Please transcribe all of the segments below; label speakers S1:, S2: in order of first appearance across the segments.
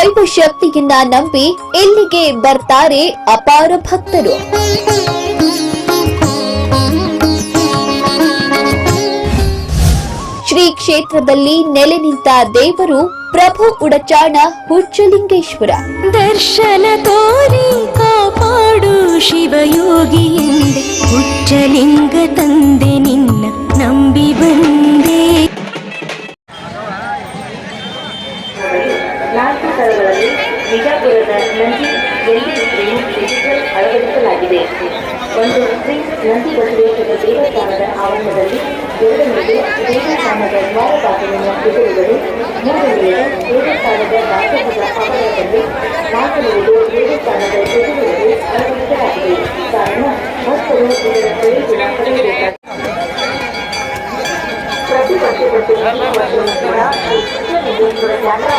S1: ದೈವ ಶಕ್ತಿಯನ್ನ ನಂಬಿ ಇಲ್ಲಿಗೆ ಬರ್ತಾರೆ ಅಪಾರ ಭಕ್ತರು. ಶ್ರೀ ಕ್ಷೇತ್ರದಲ್ಲಿ ನೆಲೆ ನಿಂತ ದೇವರು ಪ್ರಭು ಉಡಚಾಣ ಹುಚ್ಚಲಿಂಗೇಶ್ವರ.
S2: ದರ್ಶನ ತೋರಿ ಕಾಪಾಡು ಶಿವಯೋಗಿ ಹುಚ್ಚಲಿಂಗ ತಂದೆ.
S3: ನಾಲ್ಕು ಸ್ಥಳಗಳಲ್ಲಿ ಬಿಜಾಪುರದ ನಂದಿ ಎಲ್ಲಿ ಡಿಜಿಟಲ್ ಅಳವಡಿಸಲಾಗಿದೆ ಒಂದು ಶ್ರೀ ನಂದಿ ಬಸವೇಶ್ವರ ದೇವಸ್ಥಾನದ ಆವರಣದಲ್ಲಿ ಎರಡನೆಯದು ದೇವಸ್ಥಾನದ ದ್ವಾರಪಾಲನೆಯ ಎದುರುಗಳು ಮೂರನೆಯದು ದೇವಸ್ಥಾನದ ದಾಸೋಹದ ಆವರಣದಲ್ಲಿ ನಾಲ್ಕನೆಯದು ದೇವಸ್ಥಾನದ ಎದುರುಗಳು ಅಳವಡಿಸಲಾಗಿದೆ ಕಾರಣ ಭಕ್ತರು ಇದರ ಪ್ರಯೋಜನ ಪಡೆಯಬೇಕಾದ ಪ್ರತಿ ವರ್ಷದಂತೆ ಈ ವರ್ಷವೂ ಕೂಡ ಉಚ್ಚಲಿಂಗೇಶ್ವರ ಜಾತ್ರಾ ಮಹೋತ್ಸವವು ಅತಿ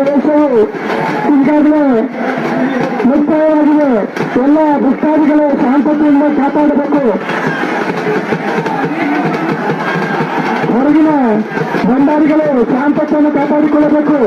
S4: ಅಗ್ನಿ ಪ್ರದೇಶವು ಈಗಾಗಲೇ ಮುಕ್ತಾಯವಾಗಿದೆ ಎಲ್ಲ ಭಕ್ತಾದಿಗಳು ಶಾಂತತೆಯಿಂದ ಕಾಪಾಡಬೇಕು ಹೊರಗಿನ ಭಂಡಾರಿಗಳು ಶಾಂತತೆಯನ್ನು ಕಾಪಾಡಿಕೊಳ್ಳಬೇಕು.